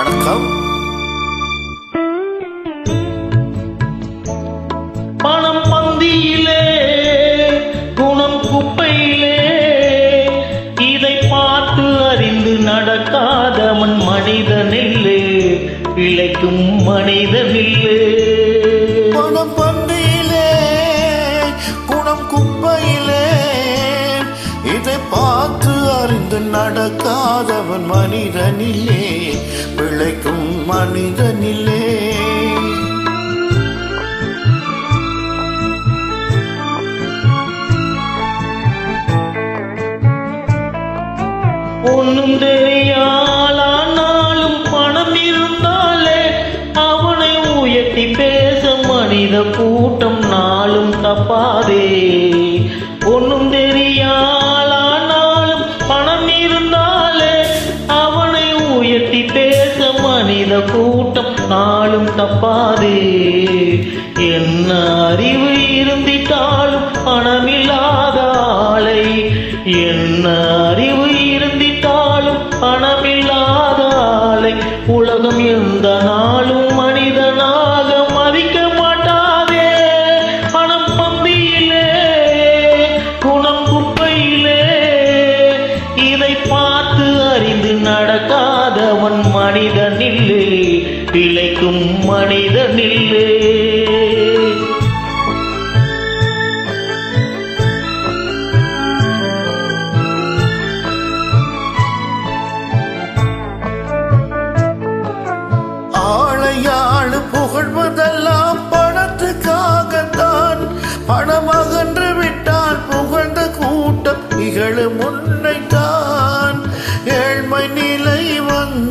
வணக்கம். பணம் பந்தியிலே குணம் குப்பையிலே இதை பார்த்து அறிந்து நடக்காதவன் மனிதனில்லே பிழைக்கும் மனிதனில்லே. பணம் பந்தியிலே குணம் குப்பையிலே இதை பார்த்து அறிந்து நடக்காதவன் மனிதனிலே பிழைக்கும் மனிதனிலே. ஒன்னும் தெரியாளானாலும் பணம் இருந்தாலே அவனை உயர்த்தி பேச மனித கூட்டம் நாளும் தப்பாதே. ஒன்னும் தெரிய தப்பாதே என்ன அறிவு இருந்திட்டாலும் பணமில்லாத ஆளை என்ன அறிவு இருந்திட்டாலும் பணமில்லாத ஆளை உலகம் எந்த நாள்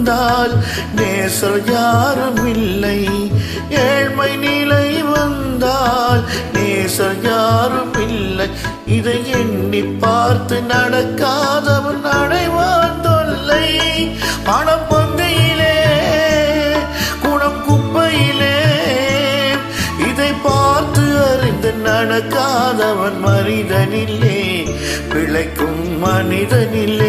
வந்தால் நேசர் யாரும் இல்லை ஏழ்மை நிலை வந்தால் நேசர் யாரும் இல்லை இதை எண்ணி பார்த்து நடக்காதவன் அடைவான் தொல்லை. பணம் பொந்தையிலே குணம் குப்பையிலே இதை பார்த்து அறிந்து நடக்காதவன் மனிதனில்லே. பிழைக்கும் மனிதனில்லே.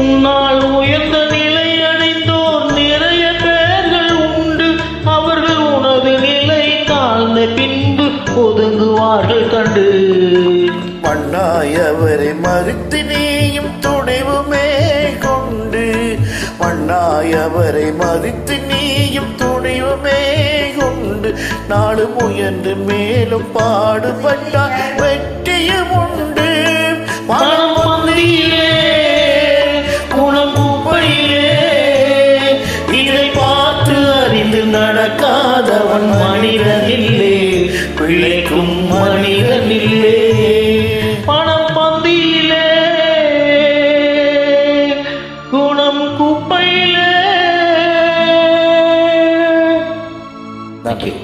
உன்னால் உயர்ந்த நிலை அடைந்தோர் நிறைய பேர்கள் உண்டு. அவர்கள் உனது நிலை தாழ்ந்த பின்பு ஒதுங்குவார்கள் கண்டு. மண்ணாயவரை மறுத்து நீயும் துணிவுமே கொண்டு. மண்ணாயவரை மறுத்து நீயும் துணிவுமே கொண்டு. நாடு முயன்று மேலும் பாடுபட்டால் வெற்றியும் பிழைப்பவன் மனிதனில்லே பிழைக்கும் மனிதனில்லே பணம் பந்தியிலே குணம் குப்பையிலே. தேங்க்யூ